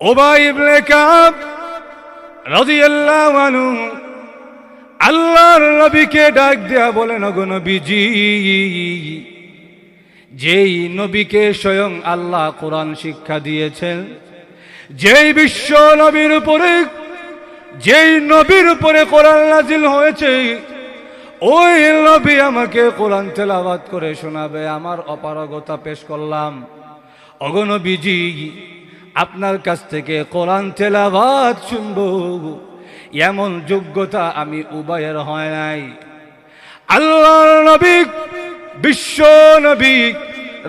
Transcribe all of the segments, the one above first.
ওবাই ইবনে কাব রাদিয়াল্লাহু আল্লাহর নবীকে ডাক দেয়া বলেন ওগো নবীজি, যেই নবীকে স্বয়ং আল্লাহ কোরআন শিক্ষা দিয়েছেন, যেই বিশ্ব নবীর উপরে, যেই নবীর উপরে কোরআন নাজিল হয়েছে, ওই নবী আমাকে কোরআন তেলাওয়াত করে শোনাবে, আমার অপারগতা পেশ করলাম। অগনবীজি আপনার কাছ থেকে কোরআন তেলাবাদ শুনব। এমন যোগ্যতা আমি উবায়ের হয় নাই। আল্লাহর নবী, বিশ্ব নবী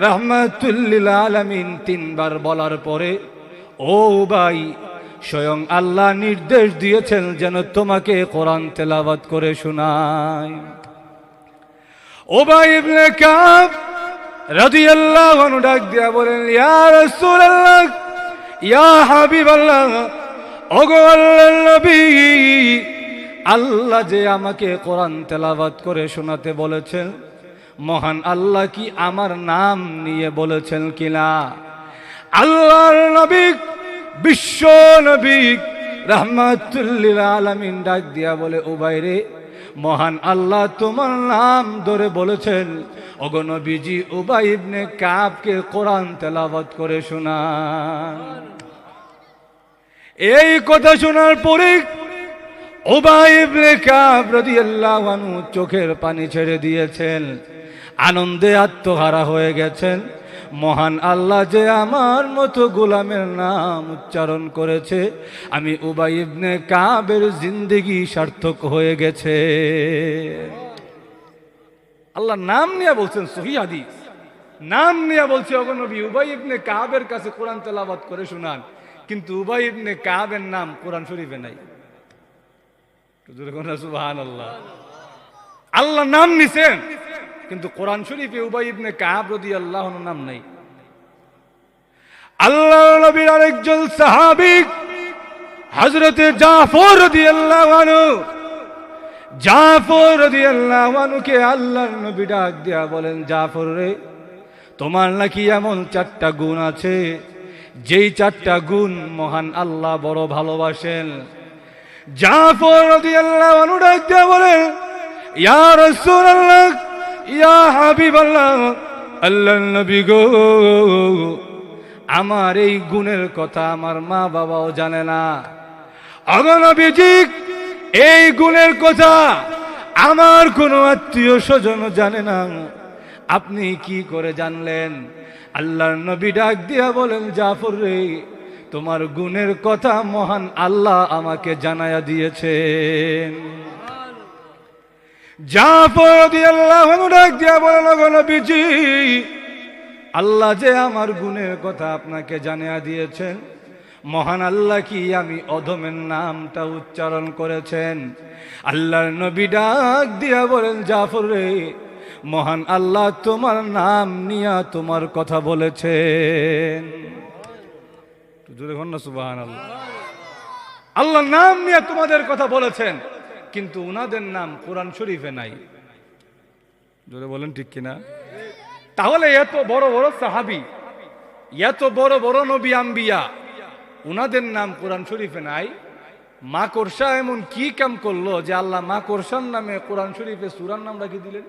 রহমাতুল্লিল আলমিন তিনবার বলার পরে, ও ভাই, স্বয়ং আল্লাহ নির্দেশ দিয়েছেন যেন তোমাকে কোরআন তেলাবাত করে শোনায় ও ভাই ইবনে কাব, রাদিয়াল্লাহু আনহু ডাক দিয়া বলেন, ইয়া রাসূলুল্লাহ ইয়া হাবিবাল্লাহ, ওগো আল্লাহর নবী, আল্লাহ যে আমাকে কোরআন তেলাবাত করে শোনাতে বলেছেন, মহান আল্লাহ কি আমার নাম নিয়ে বলেছেন কিনা? আল্লাহর নবী, বিশ্ব নবী রহমাতুল্লিল আলমিন ডাক দিয়া বলে, ও বাইরে মহান আল্লাহ তোমার নাম ধরে বলেছেন অগনবীজি উবাই ইবনে কাবকে কোরআন তেলাবত করে শোনান। এই কথা শোনার পরে চোখের পানি ছেড়ে দিয়েছেন। আনন্দে আত্মহারা হয়ে গেছেন। মহান আল্লাহ যে আমার মতো গোলামের নাম উচ্চারণ করেছে, আমি উবাই ইবনে কাবের জিন্দেগি সার্থক হয়ে গেছে। আল্লাহ নাম নিয়ে বলছেন সহি হাদিস। নাম নিয়ে বলছে অগনবী উবাই ইবনে কাবের কাছে কোরআন তেলাবাদ করে শোনান। কিন্তু উবাই ইবনে কাবের নাম কোরআন শরীফে নাই। আল্লাহ আল্লাহ নাম নিছেন, কিন্তু কোরআন শরীফে উবাই ইবনে কাব রদি আল্লাহ নাম নাই। আল্লাহ নবীর আরেকজন সাহাবিক হজরতে জাফর রদি আল্লাহ জাফর রদি আল্লাহকে আল্লাহর নবী ডাক দিয়া বলেন, জাফর রে, তোমার নাকি এমন চারটা গুণ আছে যেই চারটা গুণ মহান আল্লাহ বড় ভালোবাসেন। বলেন ইয়া নবী গো, আমার এই গুণের কথা আমার মা বাবাও জানে না। অগনবীজি এই গুণের কথা আমার কোনো আত্মীয় স্বজন জানে না। আপনি কি করে জানলেন? আল্লাহর নবী ডাক দিয়া বলেন, জাফর রে, তোমার গুণের কথা মহান আল্লাহ আমাকে জানায়া দিয়েছেন। জাফর রাদিয়াল্লাহু ডাক দিয়া বলেন নবীজি, আল্লাহ যে আমার গুণের কথা আপনাকে জানিয়া দিয়েছেন, মহান আল্লাহ কি আমি অধমের নামটা উচ্চারণ করেছেন? আল্লাহর নবী ডাক দিয়া বলেন, জাফর রে মহান আল্লাহ তোমার নাম নিয়া তোমার কথা বলেছেন। আল্লাহ নাম নিয়ে তোমাদের কথা বলেছেন, কিন্তু উনাদের নাম কোরআন শরীফে নাই। জোরে বলেন ঠিক কিনা? তাহলে এত বড় বড় সাহাবি, এত বড় বড় নবী আম্বিয়া, উনাদের নাম কোরআন শরীফে নাই। মা কোরসা এমন কি কাম করল যে আল্লাহ মা কোরসার নামে কোরআন শরীফে সুরার নাম রাখি দিলেন?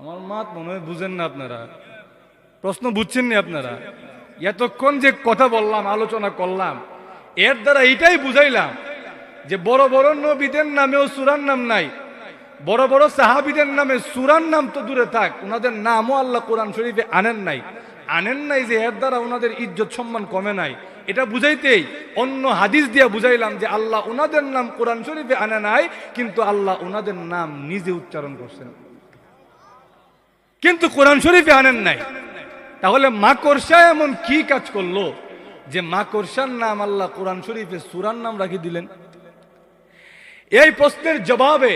আমার মাত মনে হয় বুঝেন না আপনারা। প্রশ্ন বুঝছেন না আপনারা? এতক্ষণ যে কথা বললাম, আলোচনা করলাম, এর দ্বারা এটাই বুঝাইলাম যে বড় বড় নবীদের নামেও সুরার নাম নাই, বড় বড় সাহাবিদের নামে সুরার নাম তো দূরে থাক ওনাদের নামও আল্লাহ কোরআন শরীফে আনেন নাই। আনেন নাই যে এর দ্বারা ওনাদের ইজ্জত সম্মান কমে নাই। এটা বুঝাইতেই অন্য হাদিস দিয়ে বুঝাইলাম যে আল্লাহ ওনাদের নাম কোরআন শরীফে আনে নাই, কিন্তু আল্লাহ ওনাদের নাম নিজে উচ্চারণ করছেন। কিন্তু কোরআন শরীফে আনেন নাই। তাহলে মা কোরসা এমন কি কাজ করল যে মা কোরসার নাম আল্লাহ কোরআন শরীফে সুরার নাম রাখি দিলেন? এই প্রশ্নের জবাবে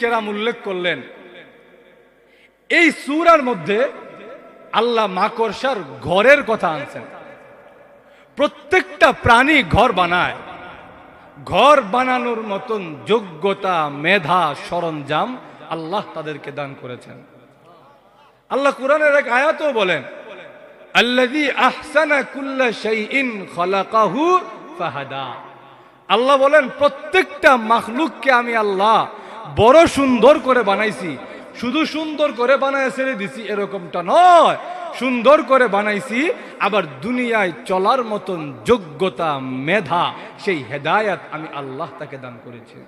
কেরাম উল্লেখ করলেন, এই সুরার মধ্যে আল্লাহ মাকড়সার ঘরের কথা আনছেন। প্রত্যেকটা প্রাণী ঘর বানায়। ঘর বানানোর মতন যোগ্যতা, মেধা, সরঞ্জাম আল্লাহ তাদেরকে দান করেছেন। আল্লাহ কোরআনের এক আয়াতও বলেন, আল্লাযী আহসানা কুল্লা শাইইন খালাকাহু ফাহাদা। আল্লাহ বলেন, প্রত্যেকটা মাখলুককে আমি আল্লাহ বড় সুন্দর করে বানাইছি। শুধু সুন্দর করে বানায় ছেড়ে দিছি এরকমটা নয়। সুন্দর করে বানাইছি, আবার দুনিয়ায় চলার মতন যোগ্যতা, মেধা, সেই হেদায়াত আমি আল্লাহ তাকে দান করেছি।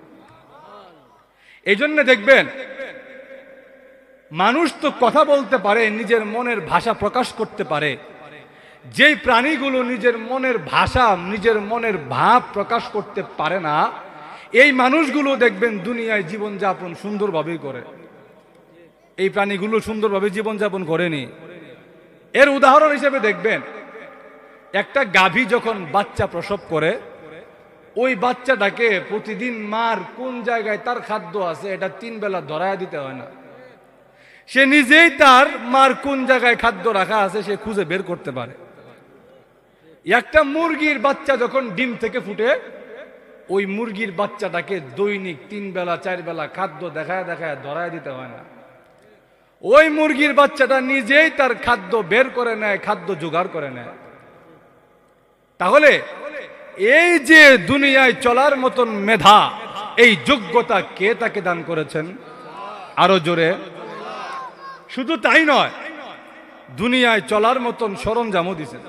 এই জন্য দেখবেন, মানুষ তো কথা বলতে পারে, নিজের মনের ভাষা প্রকাশ করতে পারে। যেই প্রাণীগুলো নিজের মনের ভাষা, নিজের মনের ভাব প্রকাশ করতে পারে না, এই মানুষগুলো দেখবেন দুনিয়ায় জীবনযাপন সুন্দরভাবেই করে। এই প্রাণীগুলো সুন্দরভাবে জীবনযাপন করেনি। এর উদাহরণ হিসেবে দেখবেন, একটা গাভী যখন বাচ্চা প্রসব করে ওই বাচ্চাটাকে প্রতিদিন মার কোন জায়গায় তার খাদ্য আছে, এটা তিন বেলা ধরায় দিতে হয় না। সে নিজেই তার মার কোন জায়গায় খাদ্য রাখা আছে, সে খুঁজে বের করতে পারে। একটা মুরগির বাচ্চা যখন ডিম থেকে ফুটে, ওই মুরগির বাচ্চাটাকে দৈনিক তিন বেলা, চার বেলা খাদ্য দেখায় দেখায় ধরায় দিতে হয় না। ওই মুরগির বাচ্চাটা নিজেই তার খাদ্য বের করে নেয়, খাদ্য জোগাড় করে নেয়। তাহলে এই যে দুনিয়ায় চলার মতন মেধা, এই যোগ্যতা কে তাকে দান করেছেন? আরও জোরে। শুধু তাই নয়, দুনিয়ায় চলার মতন সরঞ্জামও দিছেন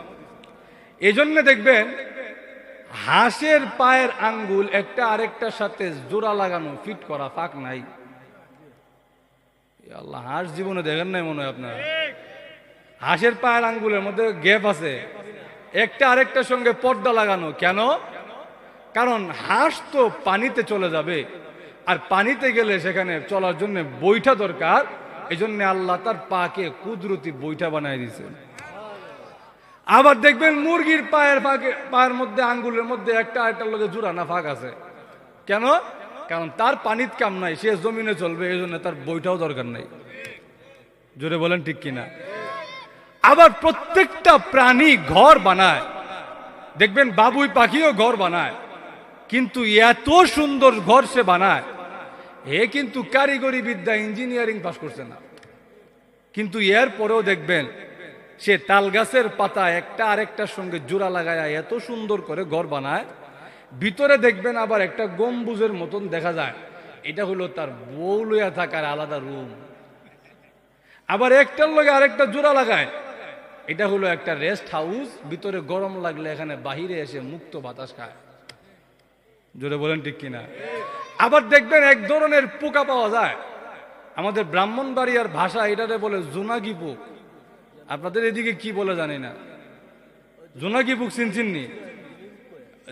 এই জন্য দেখবেন, হাঁসের পায়ের আঙ্গুল একটা আরেকটার সাথে জোড়া লাগানো, ফিট করা ফাঁক নাই। আল্লাহ, হাঁস জীবনে দেখেন নাই মনে হয় আপনার? হাঁসের পায়ের আঙ্গুলের মধ্যে গ্যাপ আছে। একটা আরেকটার সঙ্গে পর্দা লাগানো। কেন? কারণ হাঁস তো পানিতে চলে যাবে। আর পানিতে গেলে সেখানে চলার জন্য বইটা দরকার। এই জন্য আল্লাহ তার পাকে কুদরতি বইটা বানায় দিয়েছে। আবার দেখবেন মুরগির পায়ের ফাঁকে পায়ের মধ্যে, আঙ্গুলের মধ্যে একটা আরেকটার লগে জোড়া না ফাঁক আছে। কেন? কারণ তার পানির কাম নাই, সে জমিনে চলবে এই জন্য তার বইটাও দরকার নাই। জোরে বলেন ঠিক কিনা? আবার প্রত্যেকটা প্রাণী ঘর বানায়। দেখবেন বাবুই পাখিও ঘর বানায়। কিন্তু এত সুন্দর ঘর সে বানায়। এ কিন্তু কারিগরি বিদ্যা ইঞ্জিনিয়ারিং পাস করছে না। কিন্তু এর পরেও দেখবেন সে তাল গাছের পাতা একটা আরেকটার সঙ্গে জোড়া লাগায় এত সুন্দর করে ঘর বানায়। ভিতরে দেখবেন আবার একটা গম্বুজের মতন দেখা যায়। এটা হলো তার বউ লইয়া থাকার আলাদা রুম। আবার একটার লগে আরেকটা জোড়া লাগায়। এটা হলো একটা রেস্ট হাউস ভিতরে গরম লাগলে এখানে বাহিরে এসে মুক্ত বাতাস খায়। জোরে বলেন ঠিক কিনা? আবার দেখবেন এক ধরনের পোকা পাওয়া যায়। আমাদের ব্রাহ্মণবাড়িয়ার ভাষা এটাতে বলে জোনাগি পোক। আপনাদের এদিকে কি বলে জানি না। জোনাগি পোক চিনচিননি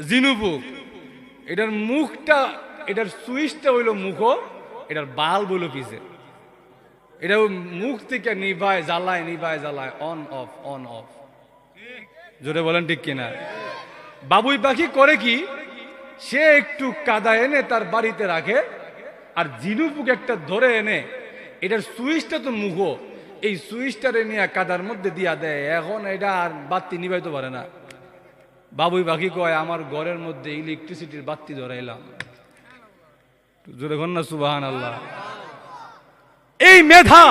জিনু পোক। এটার মুখটা, এটার সুইচটা হইল মুখ, এটার বাল বইলো পিছে। এটা মুখ থেকে নিভায়, জ্বালায় নিভায়, জ্বালায় অন অফ অন অফ জোরে বলেন ঠিক কিনা? বাবুই পাখি করে কি? সে একটু কাদা এনে তার বাড়িতে রাখে, আর জিনুপুক একটা ধরে এনে, এটার সুইচটা তো মুখো, এই সুইচটারে নিয়ে কাদার মধ্যে দিয়া দেয়। এখন এটা আর বাতি নিভাইতে পারে না। বাবুই পাখি কয়, আমার ঘরের মধ্যে ইলেকট্রিসিটির বাতি ধরাইলাম। জোরে ঘন না সুবাহান আল্লাহ এই মেধা,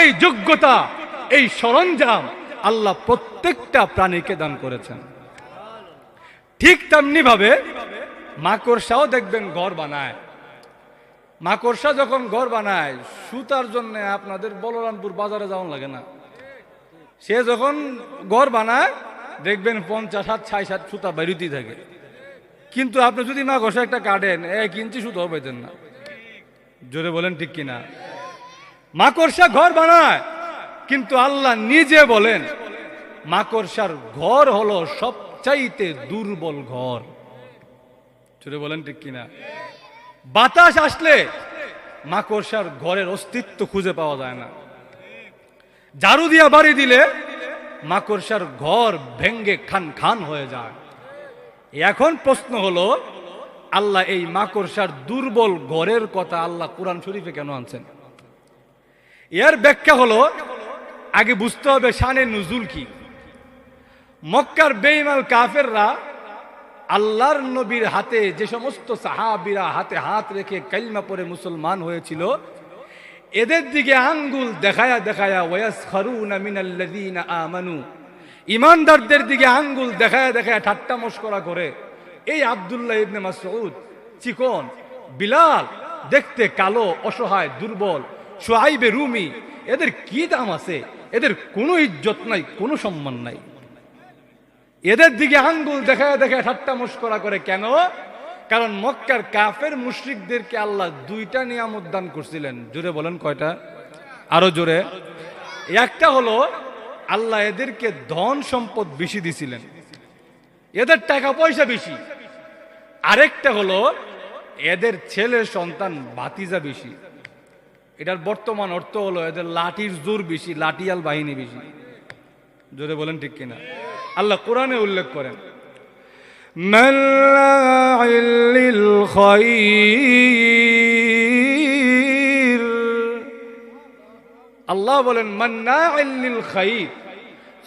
এই যোগ্যতা, এই সরঞ্জাম আল্লাহ প্রত্যেকটা প্রাণীকে দান করেছেন। ঠিক তেমনি ভাবে মাকড়সাও দেখবেন ঘর বানায়। মাকড়সা যখন ঘর বানায়, সুতার জন্য আপনাদের বলরামপুর বাজারে যাওয়া লাগে না। সে যখন ঘর বানায়, দেখবেন পঞ্চাশ হাত ছাই সাত সুতা বেরোতেই থাকে। কিন্তু আপনি যদি মাকড়সা একটা কাটেন, এক ইঞ্চি সুতাও পেতেন না। জোরে বলেন ঠিক কিনা? মাকড়সা ঘর বানায়। কিন্তু আল্লাহ নিজে বলেন, মাকড়সার ঘর হলো সবচাইতে দুর্বল ঘর। চলে বলেন ঠিক কিনা? বাতাস আসলে মাকড়সার ঘরের অস্তিত্ব খুঁজে পাওয়া যায় না। ঝাড়ু দিয়া বাড়ি দিলে মাকড়সার ঘর ভেঙ্গে খান খান হয়ে যায়। এখন প্রশ্ন হলো, আল্লাহ এই মাকড়সার দুর্বল ঘরের কথা আল্লাহ কোরআন শরীফে কেন আনছেন? এর ব্যাখ্যা হলো, আগে বুঝতে হবে শানে নুজুল কি। মক্কার বেইমাল কাফেররা আল্লাহর নবীর হাতে যে সমস্ত সাহাবিরা হাতে হাত রেখে কালিমা পরে মুসলমান হয়েছিল, এদের দিকে আঙ্গুল দেখায়া দেখায়া ওয়াস খারুনা মিনাল্লাযীনা আমানু ইমানদারদের দিকে আঙ্গুল দেখায় দেখায় ঠাট্টা মস্করা করে। এই আব্দুল্লাহ ইবনে মাসউদ, চিকন, বিলাল, দেখতে কালো, অসহায়, দুর্বল সোহাইবে রুমি, এদের কি দাম আছে? এদের কোনো ইজ্জত নাই, কোনো সম্মান নাই। এদের দিকে আঙ্গুল দেখায় দেখায় ঠাট্টা মস্করা করে কেন? কারণ মক্কার কাফের মুশরিকদেরকে আল্লাহ দুইটা নিয়ামত দান করছিলেন। জোরে বলেন কয়টা? আরও জোরে। একটা হলো, আল্লাহ এদেরকে ধন সম্পদ বেশি দিছিলেন। এদের টাকা পয়সা বেশি। আরেকটা হলো, এদের ছেলে সন্তান বাতিজা বেশি। এটার বর্তমান অর্থ হলো এদের লাঠির জোর বেশি, লাঠিয়াল বাহিনী বেশি। জোরে বলেন ঠিক কিনা? আল্লাহ কোরআনে উল্লেখ করেন আল্লাহ বলেন মান্না আল্লিল খাইর।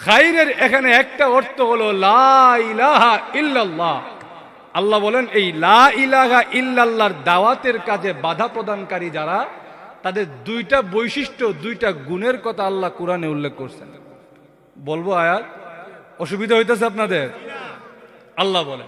খাইরের এখানে একটা অর্থ হলো ইল্লাল্লাহ। আল্লাহ বলেন, এই লা ইলাহা ইল্লাল্লাহর দাওয়াতের কাজে বাধা প্রদানকারী যারা তাদের দুইটা বৈশিষ্ট্য, দুইটা গুণের কথা আল্লাহ কোরআনে উল্লেখ করছেন। বলব আয়াত? অসুবিধা হইতেছে আপনাদের? আল্লাহ বলে।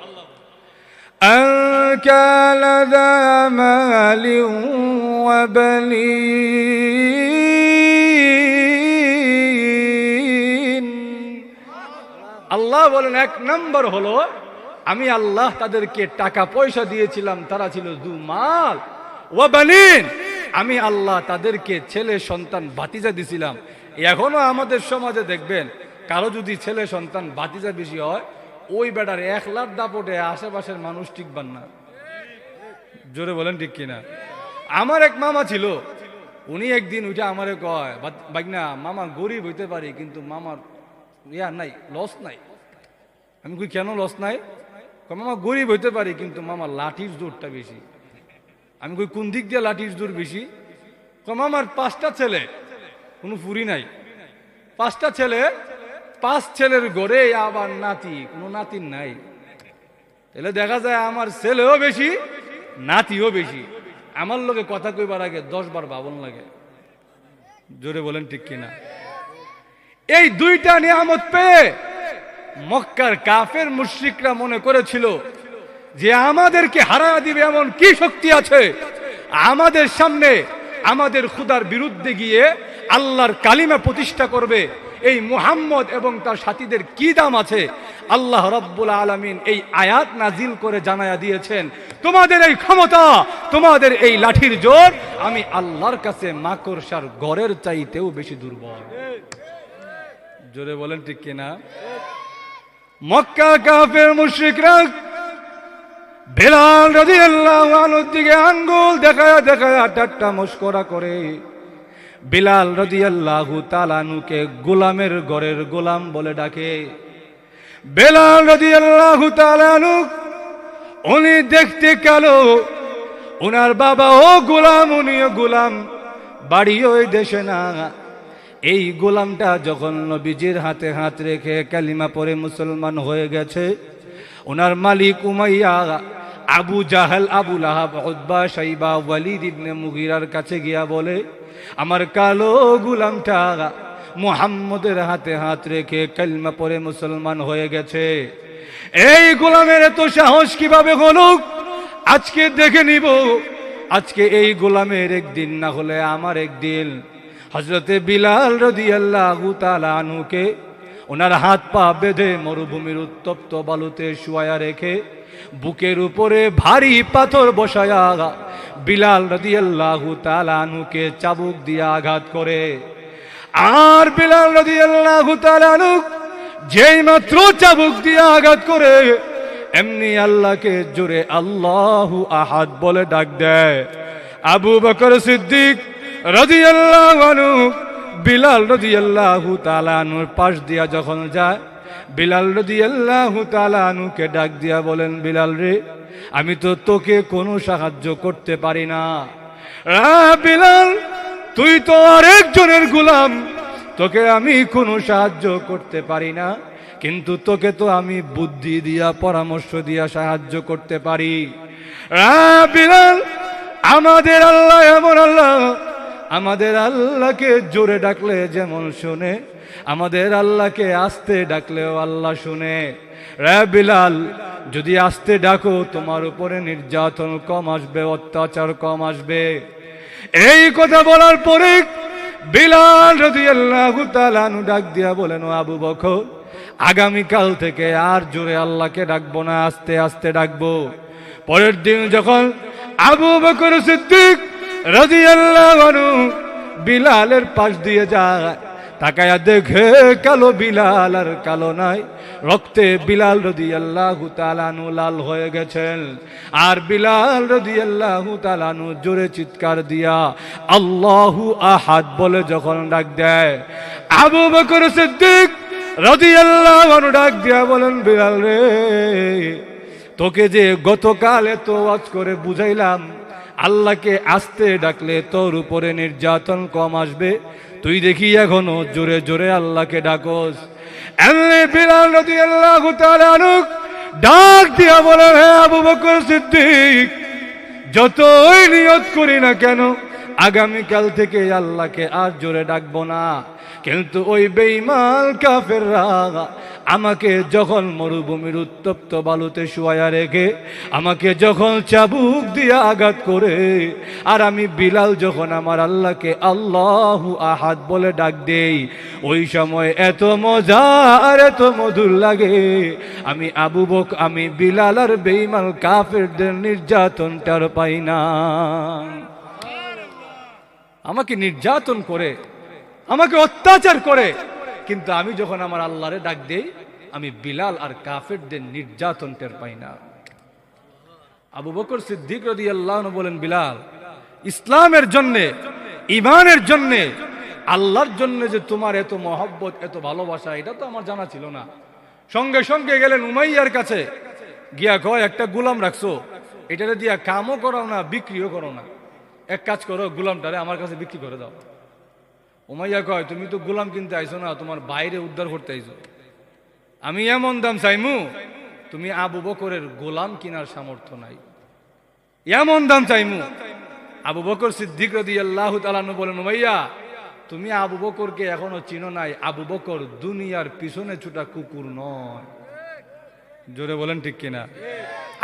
আল্লাহ বলেন, এক নম্বর হলো, আমি আল্লাহ তাদেরকে টাকা পয়সা দিয়েছিলাম, তারা ছিল দু মাল ও বানিন। আমি আল্লাহ তাদেরকে ছেলে, সন্তান বাতিজা দিছিলাম। এখনও আমাদের সমাজে দেখবেন, কারও যদি ছেলে, সন্তান বাতিজা বেশি হয়, ওই বেটার এক লাখ দাপটে আশেপাশের মানুষ টিকবান না। জোরে বলেন ঠিক কিনা? আমার এক মামা ছিল, উনি একদিন উঠে আমারে কয় বাগনা মামা গরিব হইতে পারি, কিন্তু মামার ইয়া নাই, লস নাই। আমি কই, কেন লস নাই? মামা গরিব হইতে পারি, কিন্তু মামা লাঠির জোরটা বেশি। আমি কই, কোন দিক দিয়ে লাঠির জোর বেশি? কম আমার পাঁচটা ছেলে, কোনো ফুরি নাই। পাঁচটা ছেলে, পাঁচ ছেলের গড়ে আবার নাতি, কোনো নাতির নাই। তাহলে দেখা যায় আমার ছেলেও বেশি, নাতিও বেশি। আমার লোকে কথা কইবার আগে দশ বার বাবন লাগে। জোরে বলেন ঠিক কিনা? এই দুইটা নিয়ামত পেয়ে মক্কার কাফের মুশরিকরা মনে করেছিল যে আমাদেরকে হারা দিবে এমন কি শক্তি আছে? আমাদের সামনে আমাদের খুদার বিরুদ্ধে গিয়ে আল্লাহর কালিমা প্রতিষ্ঠা করবে। এই মুহাম্মদ এবং তার সাথীদের কি দাম আছে? আল্লাহ রব্বুল আলমিন এই আয়াত নাজিল করে জানায়া দিয়েছেন, তোমাদের এই ক্ষমতা, তোমাদের এই লাঠির জোর, আমি আল্লাহর কাছে মাকড়সার গড়ের চাইতেও বেশি দুর্বল। জোরে বলেন ঠিক কিনা? মক্কা কাফের মুশরিকরা বেলাল রাদিয়াল্লাহু আনহুর দিকে আঙ্গুল দেখায়া দেখায়া ঠাট্টা মস্করা করে। বিলাল রাদিয়াল্লাহু তালানুকে গোলামের ঘরের গোলাম বলে ডাকে। বেলাল রাদিয়াল্লাহু তাআলানু উনি দেখতে কালো ওনার বাবা, ও গোলাম উনিও গোলাম, বাড়ি ওই দেশে না। এই গোলামটা যখন নবীজির হাতে হাত রেখে কালিমা পরে মুসলমান হয়ে গেছে ওনার মালিক Umayya Abu Jahal, Abu Lahab Utba Shaiba Walid ইবনে মুগিরার কাছে গিয়া বলে, আমার কালো গুলামটা মুহাম্মদের হাতে হাত রেখে কালমা পরে মুসলমান হয়ে গেছে। এই গোলামের এত সাহস কীভাবে হলো আজকে দেখে নিব। আজকে এই গোলামের একদিন না হলে আমার একদিন। হজরতে বিলাল রদি আল্লাহ আনুকে ওনার হাত পা বেঁধে মরুভূমির উত্তপ্ত বালুতে শুয়ায়া রেখে বুকের উপরে ভারী পাথর বসায়া বিলাল রদি আল্লাহ আনুকে চাবুক দিয়ে আঘাত করে। আর বিলাল রদি আল্লাহ আনুক যেই মাত্র চাবুক দিয়ে আঘাত করে, এমনি আল্লাহকে জোরে আল্লাহু আহাদ বলে ডাক দেয়। আবু বকর সিদ্দিক রাদিয়াল্লাহু বিলাল রাদিয়াল্লাহু তালানুর পাশ দিয়া যখন যায় বিলাল রাদিয়াল্লাহু তাআলা আনহুকে ডাক দিয়া বলেন, বিলাল রে, আমি তো তোকে কোনো সাহায্য করতে পারি না। বিলাল, তুই তো আরেকজনের গুলাম। তোকে আমি কোনো সাহায্য করতে পারি না, কিন্তু তোকে তো আমি বুদ্ধি দিয়া, পরামর্শ দিয়া সাহায্য করতে পারি। বিলাল, আমাদের আল্লাহ এমন আল্লাহ, আমাদের আল্লাহকে জোরে ডাকলে যেমন শোনে আমাদের আল্লাহকে আসতে ডাকলেও আল্লাহ শুনে। বিলাল, যদি আসতে ডাকো, তোমার উপরে নির্যাতন কম আসবে, অত্যাচার কম আসবে। এই কথা বলার পরে বিলাল যদি আল্লাহ ডাক দিয়া বলেন, "ও আবু বকর, আগামীকাল থেকে আর জোরে আল্লাহকে ডাকবো না, আস্তে আস্তে ডাকবো। পরের দিন যখন আবু বকর সিদ্দিক রাজি আল্লাহ বিলালের পাশ দিয়ে যায় তাকায়া দেখে কালো বিলাল আর কালো নাই। রক্তে বিলাল রদি আল্লাহ তালানু লাল হয়ে গেছেন। আর বিলাল রদি আল্লাহ তালানু জোরে চিৎকার দিয়া আল্লাহু আহাদ বলে যখন ডাক দেয়, আবু বকর সিদ্দিক রদি আল্লাহ ডাক দিয়া বলেন, বিলাল রে, তোকে যে গতকাল এত ওয়াজ করে বুঝাইলাম, আল্লাহকে আসতে ডাকলে তোর উপরে নির্যাতন কম আসবে তুই দেখি এখনও জোরে জোরে আল্লাহকে ডাকস। ডাক দিয়া বলেন হ্যাঁ আবু বকর সিদ্দিক, যতই নিয়ত করি না কেন আগামীকাল থেকে আল্লাহকে আর জোরে ডাকবো না। কিন্তু ওই বেইমাল কাফেররা আমাকে যখন মরুভূমির উত্তপ্ত বালুতে শুয়ায়া রেখে, আমাকে যখন চাবুক দিয়ে আঘাত করে, আর আমি বিলাল যখন আমার আল্লাহকে আল্লাহু আহাদ বলে ডাক দেই, ওই সময় এত মজা আর এত মধুর লাগে। আমি আবু বক, আমি বিলাল আর বেইমাল কাফেরদের নির্যাতনটার পাই না। আমাকে নির্যাতন করে, আমাকে অত্যাচার করে। কিন্তু আমি যখন আমার আল্লাহরে ডাক দেই, আমি বিলাল আর কাফেরদের নির্যাতন টের পাই না। আবু বকর সিদ্দিক রদি আল্লাহ বলেন, বিলাল, ইসলামের জন্যে ইমানের জন্যে, আল্লাহর জন্য যে তোমার এত মহব্বত, এত ভালোবাসা, এটা তো আমার জানা ছিল না। সঙ্গে সঙ্গে গেলেন উমাইয়ার কাছে। গিয়া কয়, একটা গুলাম রাখছো। এটারে দিয়া কামও করো না, বিক্রিও করো না। এক কাজ করো, গুলামটারে আমার কাছে বিক্রি করে দাও। উমাইয়া কয়, তুমি তো গোলাম কিনতে আইছো না, তোমার বাইরে উদ্ধার করতে আইছো। আমি এমন দাম চাইমু, তুমি আবু বকরের গোলাম কিনার সামর্থ্য নাই। এমন দাম চাইমু। আবু বকর সিদ্দিক রদি আল্লাহ তালানু বলেন, উমাইয়া, তুমি আবু বকরকে এখনও চিনো নাই। আবু বকর দুনিয়ার পিছনে ছুটা কুকুর নয়। জোরে বলেন ঠিক কিনা?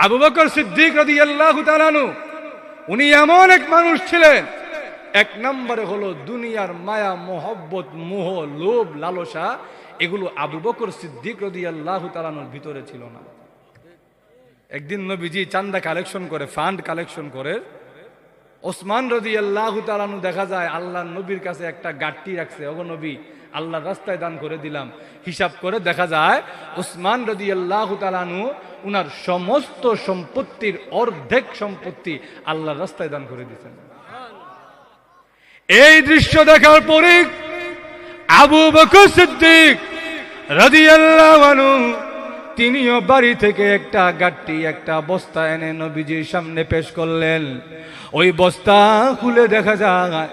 আবু বকর সিদ্দিক রদি আল্লাহ তালানু উনি এমন এক মানুষ ছিলেন, এক নম্বরে হলো দুনিয়ার মায়া, মোহব্বত, মোহ, লোভ, লালসা, এগুলো আবু বকর সিদ্দিক রদি তালানোর ভিতরে ছিল না। একদিন নবীজি চান্দা কালেকশন করে, ফান্ড কালেকশন করে, ওসমান রদি আল্লাহ তালানু দেখা যায় আল্লাহ নবীর কাছে একটা গাট্টি রাখছে, ওগো নবী আল্লাহ রাস্তায় দান করে দিলাম। হিসাব করে দেখা যায় ওসমান রদি আল্লাহ তালানু উনার সমস্ত সম্পত্তির অর্ধেক সম্পত্তি আল্লাহর রাস্তায় দান করে দিয়েছেন। এই দৃশ্য দেখার পরে আবু বকর সিদ্দিক তিনিও বাড়ি থেকে একটা গাট্টি একটা বস্তা এনে নবীজির সামনে পেশ করলেন। ওই বস্তা খুলে দেখা যায়,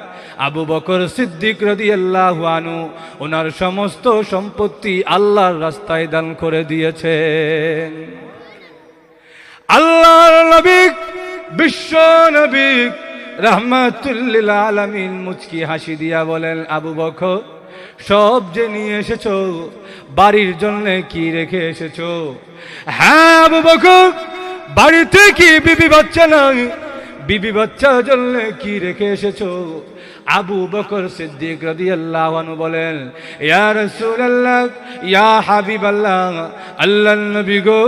আবু বকর সিদ্দিক রাদিয়াল্লাহু আনহু ওনার সমস্ত সম্পত্তি আল্লাহর রাস্তায় দান করে দিয়েছেন। আল্লাহর নবী, বিশ্ব নবী, রহমাতুল্লিল আলমিন মুচকি হাসি দিয়া বলেন, আবু বকর, সব যে নিয়ে এসেছ? বাড়ির জন্য কি রেখে এসেছ? হ্যাঁ আবু বকর, বাড়িতে কি বিবি বাচ্চা নাই? বিবি বাচ্চার জন্য কি রেখে এসেছ? আবু বকর সিদ্দিক রাদিয়াল্লাহু বলেন, ইয়া রাসূলুল্লাহ, ইয়া হাবিবাল্লাহ, আল্লাহর নবী গো,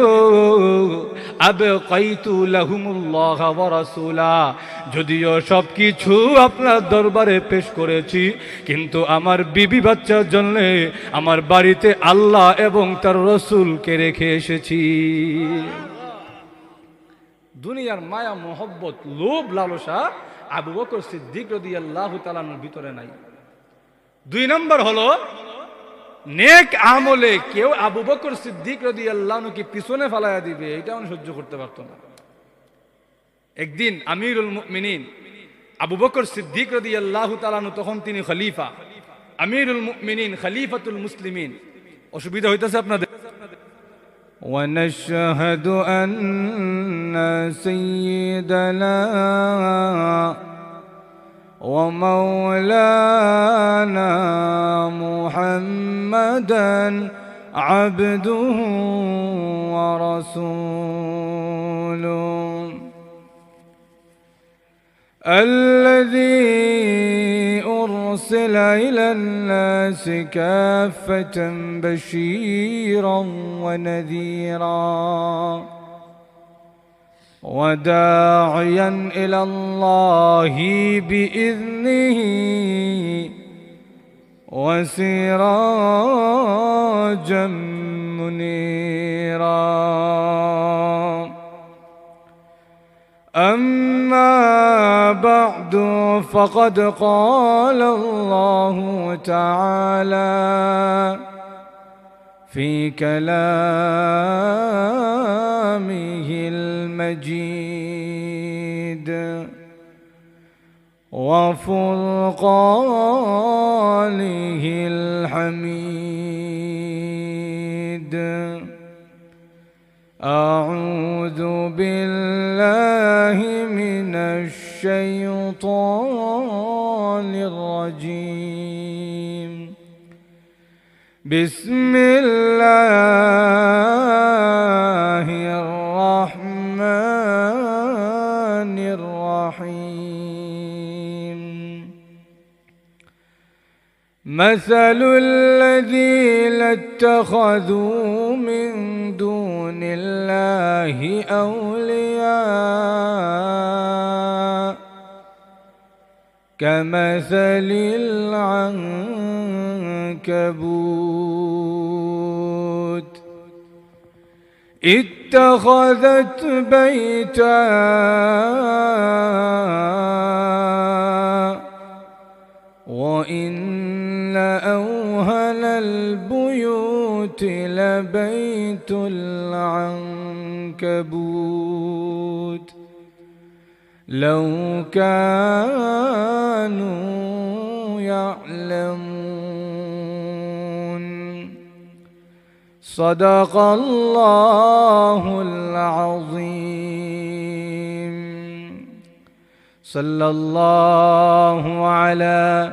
আবকাইতু লাহুমুল্লাহ ওয়া রাসূলা। যদিও সব কিছু আপনার দরবারে পেশ করেছি, কিন্তু আমার বিবি বাচ্চার জন্য আমার বাড়িতে আল্লাহ এবং তার রসুলকে রেখে এসেছি। দুনিয়ার মায়া, মোহব্বত, লোভ, লালসা আবু বকর সিদ্দিক রদি আল্লাহ তালানোর ভিতরে নাই। দুই নম্বর হলো, নেক আমলে কেউ আবু বকর সিদ্দিক রদি আল্লাহকে পিছনে ফালাইয়া দিবে, এটা উনি সহ্য করতে পারতো না। একদিন আমিরুল মুমিনিন, আবু বকর সিদ্দিক রদি আল্লাহ তালানু তখন তিনি খলিফা। আমিরুল মুমিনিন খলিফাতুল মুসলিমিন। অসুবিধা হইতেছে আপনাদের? ونشهد أن سيدنا ومولانا محمدا عبده ورسوله. الذي أرسل إلى الناس كافة بشيرا ونذيرا وداعيا إلى الله بإذنه وسراجا منيرا أما بعد فقد قال الله تعالى في كلامه المجيد وفرقانه الحميد. أعوذ بالله من الشيطان الرجيم. بسم الله الرحمن الرحيم. مثل الذين اتخذوا دون الله أولياء. كمثل العنكبوت. اتخذت بيتا وإن أوهن البيوت لبيت العنكبوت لو كانوا يعلمون. صدق الله العظيم. صلى الله على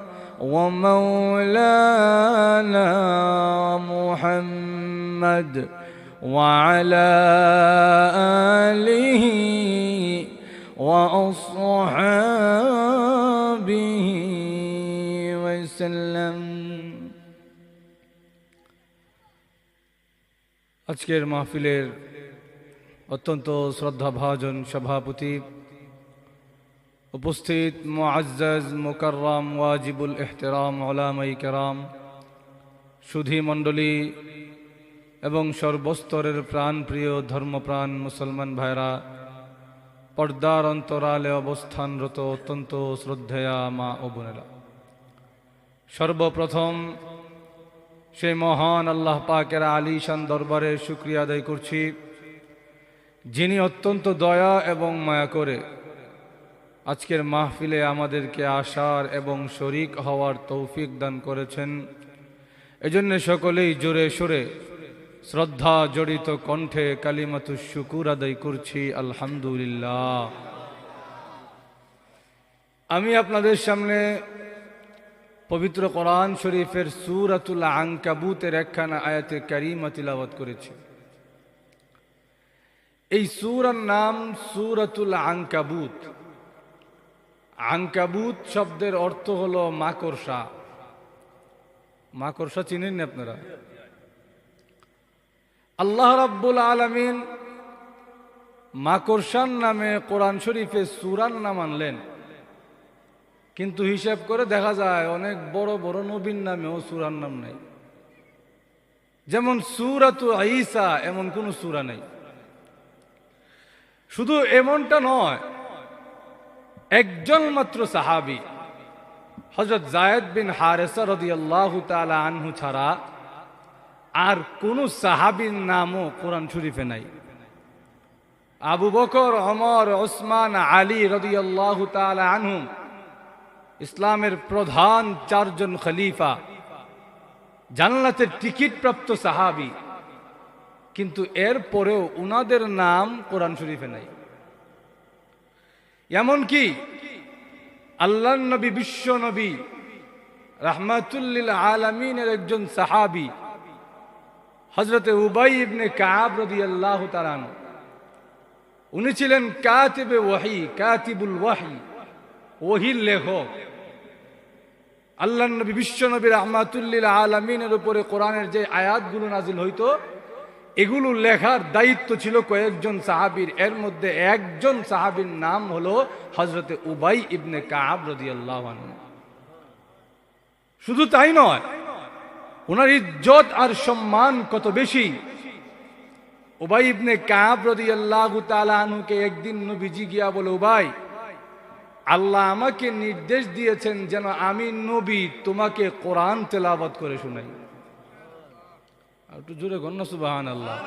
ومولانا محمد وعلى آله وأصحابه وسلم আজকের মাহফিলের অত্যন্ত শ্রদ্ধাভাজন সভাপতি উপস্থিত মুআজ্জাজ, মুকাররাম, ওয়াজিবুল ইহতিরাম ওলামাই কেরাম, সুধী মণ্ডলী এবং সর্বস্তরের প্রাণপ্রিয় ধর্মপ্রাণ মুসলমান ভাইরা, পর্দার অন্তরালে অবস্থানরত অত্যন্ত শ্রদ্ধেয়া মা ও বোনেরা। সর্বপ্রথম সেই মহান আল্লাহ পাকের আলিশান দরবারে শুক্রিয়া আদায় করছি, যিনি অত্যন্ত দয়া এবং মায়া করে আজকের মাহফিলে আমাদেরকে আসার এবং শরিক হওয়ার তৌফিক দান করেছেন। এজন্য সকলেই জোরে সোরে শ্রদ্ধা জড়িত কণ্ঠে কালিমাতু শুকুর আদায় করছি, আলহামদুলিল্লাহ। আমি আপনাদের সামনে পবিত্র কোরআন শরীফের সুরাতুল আংকাবুতের একখানা আয়াতে কারিমা তিলাবত করেছি। এই সুরার নাম সুরাতুল আংকাবুত আংকাবুত শব্দের অর্থ হলো মাকড়সা। মাকড়সা চিনেন না আপনারা? আল্লাহ রাব্বুল আলমিন মাকড়সার নামে কোরআন শরীফে সুরার নাম আনলেন। কিন্তু হিসাব করে দেখা যায় অনেক বড় বড় নবীন নামেও সুরার নাম নাই। যেমন সুরাতু আইসা এমন কোন সুরা নেই। শুধু এমনটা নয় একজন মাত্র সাহাবি হজরত জায়দ বিন হারেসা রদিয়াল্লাহু তাআলা আনহু ছাড়া আর কোন সাহাবীর নামও কোরআন শরীফে নাই। আবু বকর অমর ওসমান, আলী রদিয়াল্লাহু তাআলা আনহু ইসলামের প্রধান চারজন খলিফা, জান্নাতের টিকিট প্রাপ্ত সাহাবি, কিন্তু এর পরেও উনাদের নাম কোরআন শরীফে নাই। এমনকি আল্লাহ নবী, বিশ্ব নবী, রাহমাতুল্লিল আলমিনের একজন সাহাবি হজরতে উবাই ইবনে কাব রদি আল্লাহ তালান উনি ছিলেন কাতিবে ওয়াহি, কাতিবুল ওয়াহি, ওহির লেখক। আল্লাহ নবী, বিশ্ব নবী, রহমাতুল্লিল আলমিনের উপরে কোরআনের যে আয়াতগুলো নাজিল হইতো এগুলো লেখার দায়িত্ব ছিল কয়েকজন সাহাবীর। এর মধ্যে একজন সাহাবীর নাম হলো হজরতে উবাই ইবনে কাব রদি আল্লাহ শুধু তাই নয় ওনার ইজ্জত আর সম্মান কত বেশি? উবাই ইবনে কাব রদি আল্লাহ তালাহুকে একদিন নবীজি গিয়া বলে, উবাই, আল্লাহ আমাকে নির্দেশ দিয়েছেন যেন আমি নবী তোমাকে কোরআন তেলাবত করে শুনাই। একটু জোরে গণ্য সুবাহান আল্লাহ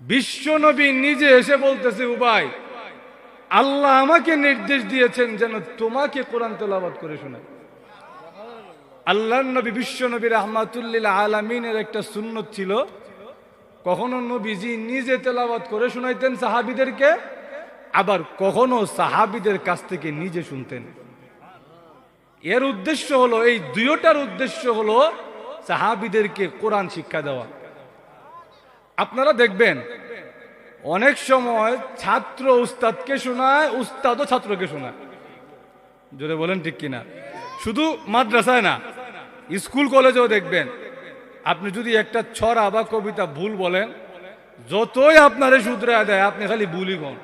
বিশ্ব নবী নিজে এসে বলতেছে, উবাই, আল্লাহ আমাকে নির্দেশ দিয়েছেন যেন তোমাকে কোরআন তেলাবত করে শোনাই। আল্লাহ নবী বিশ্ব নবী রহমাতুল্লিল আলমিনের একটা সুন্নত ছিল, কখনো নবীজি নিজে তেলাবাত করে শোনাইতেন সাহাবিদেরকে, আবার কখনো সাহাবিদের কাছ থেকে নিজে শুনতেন। এর উদ্দেশ্য হলো, এই দুইটার উদ্দেশ্য হলো সাহাবিদেরকে কোরআন শিক্ষা দেওয়া। আপনারা দেখবেন, অনেক সময় ছাত্র উস্তাদকে শোনায়, উস্তাদও ছাত্রকে শোনায়। জোরে বলেন ঠিক কিনা? শুধু মাদ্রাসায় না, স্কুল কলেজেও দেখবেন, আপনি যদি একটা ছড়া বা কবিতা ভুল বলেন, যতই আপনারে শুধরে দেয়, আপনি খালি ভুলই কন